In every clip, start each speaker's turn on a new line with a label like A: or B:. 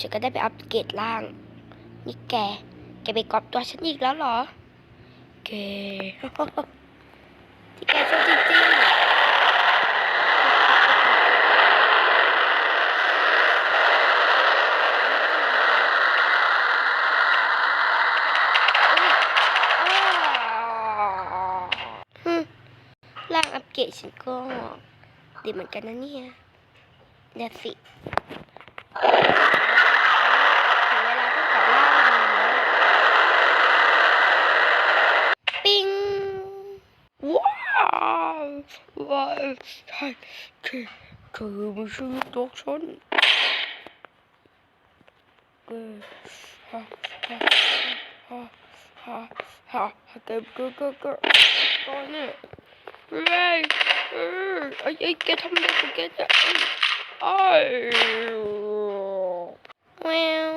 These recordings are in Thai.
A: ฉันก็ได้ไปอัปเกรดร่าง นี่แก แกไปกอบตัวฉันอีกแล้วเหรอ แก ที่แกชอบจริงๆฮึร่างอัปเกรดฉันก็ดีเหมือนกันนะเนี่ยเดี๋ยวสิ ถึงเวลาต้องกลับร่างแล้วปิ้ง ว้าวว้าวใช่คือคือไม่ใช่ลูกดอกฉันเออฮ่าฮ่าฮ่าฮ่าฮ่าฮ่าเก็ บเก็บเก็บเก็บตอนนี้เฮ้ยเออไอ้ไอ้แกทำอะไรของแกเนี่ยไอ้แวว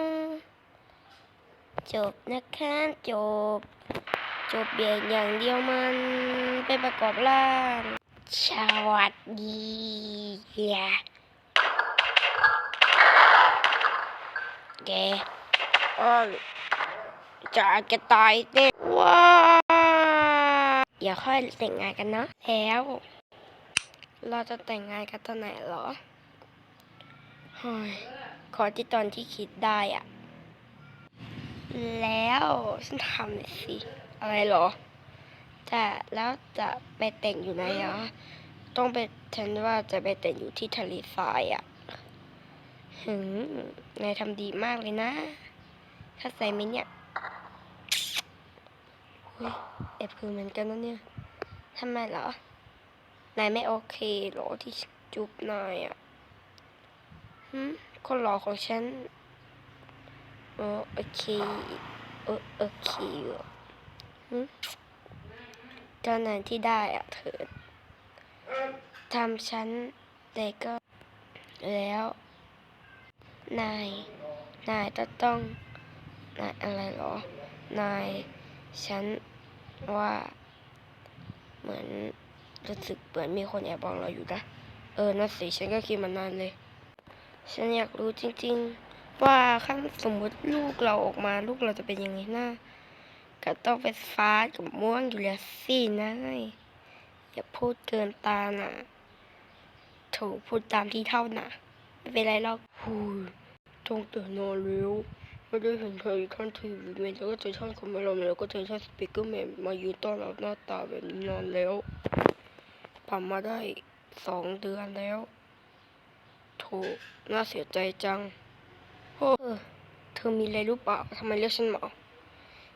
A: จบนะคะจบ จบเบียงอย่างเดียวมันไปประกอบร่าง สวัสดีค่ะแกอ้อยจะแกตายแน่ว้าเดี๋ยวค่อยแต่งงานกันเนาะแล้ว เราจะแต่งงานกันตอนไหนเหรอฮยขอที่ตอนที่คิดได้อะแล้วฉันทำหน่อยสิ อะไรเหรอ จะแล้วจะไปแต่งอยู่ไหนอะต้องไปฉันว่าจะไปแต่งอยู่ที่ทะเลทรายอะหึงนายทำดีมากเลยนะถ้าใส่ไหมเนี่ยเฮ้ยแอบคือเหมือนกันนะเนี่ยทำไมเหรอ นายไม่โอเคเหรอที่จุบนายอะหืมคนหล่อของฉันเอโอเคเอโอเคอยู่ เจ้านายที่ได้อะเถิดทำฉันแต่ก็แล้ว นาย นายจะต้อง นายอะไรหรอ นาย ฉันว่า เหมือนรู้สึกเหมือนมีคนแอบมองเราอยู่นะ เออนั่นสิฉันก็คิดมานานเลย ฉันอยากรู้จริง ๆ ว่าขั้นสมมติลูกเราออกมาลูกเราจะเป็นยังไงหนะ ก็ต้องเป็นฟ้ากับม่วงอยู่แล้วสินะอย่าพูดเกินตาน่ะถูกพูดตามที่เท่าน่ะไม่เป็นไรหรอกหูยต้องเตือนนอนเร็วไม่ได้เห็นใครท่านทีวีเมนแล้วก็เจอท่านคอมเมลแล้วก็เจอท่านสปีกเกอร์แมนมายืนต้อนรับหน้าตาแบบนี้นานแล้วผ่านมาได้สองเดือนแล้วโถน่าเสียใจจังเออเธอมีอะไรรู้เปล่าทำไมเรียกฉันหมอ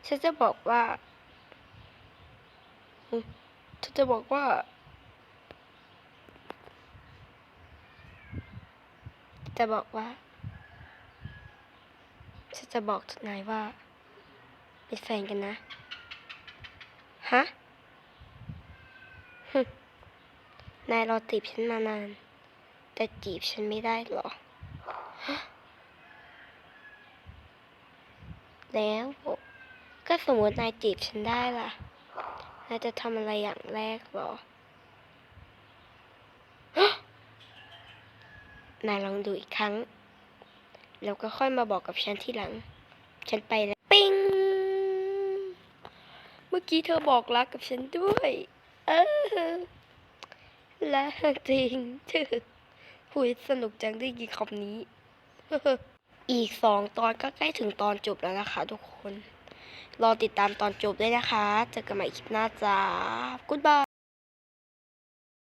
A: ฉันจะบอกว่าฉันจะบอกว่าจะบอกว่าฉันจะบอกนายว่าเป็นแฟนกันนะ ฮะนายรอจีบฉันมานาน แต่จีบฉันไม่ได้หรอ แล้ว ก็สมมตินายจีบฉันได้ล่ะ นายจะทำอะไรอย่างแรกหรอนายลองดูอีกครั้ง แล้วก็ค่อยมาบอกกับฉันที่หลัง ฉันไปแล้วปิ้ง เมื่อกี้เธอบอกรักกับฉันด้วย เออและจริงเธอคุยสนุกจังได้ยินคำนี้ อีกสองตอนก็ใกล้ถึงตอนจบแล้วนะคะทุกคน รอติดตามตอนจบด้วยนะคะ เจอกันใหม่คลิปหน้าจ้ากุ๊ดบาย